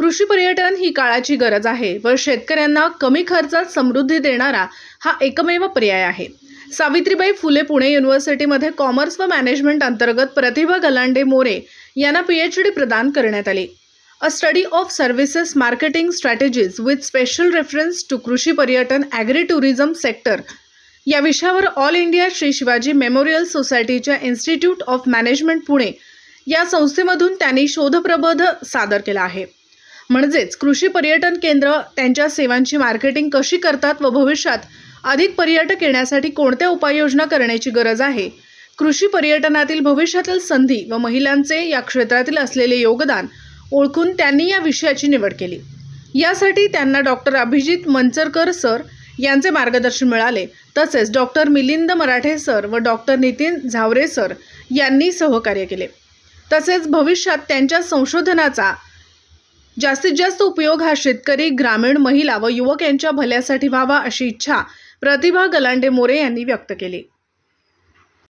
कृषी पर्यटन ही काळाची गरज आहे व शेतकऱ्यांना कमी खर्चात समृद्धी देणारा हा एकमेव पर्याय आहे. सावित्रीबाई फुले पुणे युनिव्हर्सिटीमध्ये कॉमर्स व मॅनेजमेंट अंतर्गत प्रतिभा गलांडे मोरे यांना पी एच डी प्रदान करण्यात आली. A study of services marketing strategies with special reference to कृषी पर्यटन ॲग्री टुरिझम सेक्टर या विषयावर all India Shri Shivaji memorial सोसायटीच्या इन्स्टिट्यूट ऑफ मॅनेजमेंट पुणे या संस्थेमधून त्यांनी शोधप्रबोध सादर केला आहे. म्हणजेच कृषी पर्यटन केंद्र त्यांच्या सेवांची मार्केटिंग कशी करतात व भविष्यात अधिक पर्यटक येण्यासाठी कोणत्या उपाययोजना करण्याची गरज आहे? कृषी पर्यटनातील भविष्यातील संधी व महिलांचे या क्षेत्रातील असलेले योगदान ओळखून त्यांनी या विषयाची निवड केली. यासाठी त्यांना डॉक्टर अभिजित मंचरकर सर यांचे मार्गदर्शन मिळाले. तसेच डॉक्टर मिलिंद मराठे सर व डॉक्टर नितीन झावरे सर यांनी सहकार्य केले. तसेच भविष्यात त्यांच्या संशोधनाचा जास्तीत जास्त उपयोग हा शेतकरी ग्रामीण महिला व युवक यांच्या भल्यासाठी व्हावा अशी इच्छा प्रतिभा गलांडे मोरे यांनी व्यक्त केली.